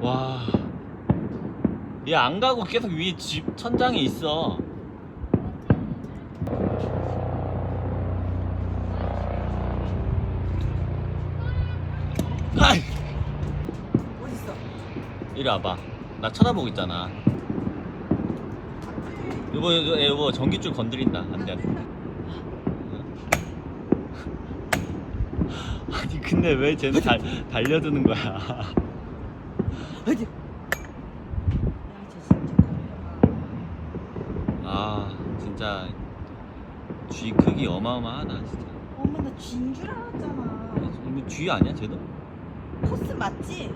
와. 얘 안 가고 계속 위에 집 천장에 있어. 아이, 어딨어? 이리 와봐. 나 쳐다보고 있잖아. 여보, 여보, 여보 전기줄 건드린다. 안 돼, 안 돼. 아니, 근데 왜 쟤는 달, 달려드는 거야? 어디? 아, 진짜 쥐 크기 어마어마하다, 진짜. 엄마 나 쥐인 줄 알았잖아. 이거 쥐 아니야, 쟤도? 코스 맞지?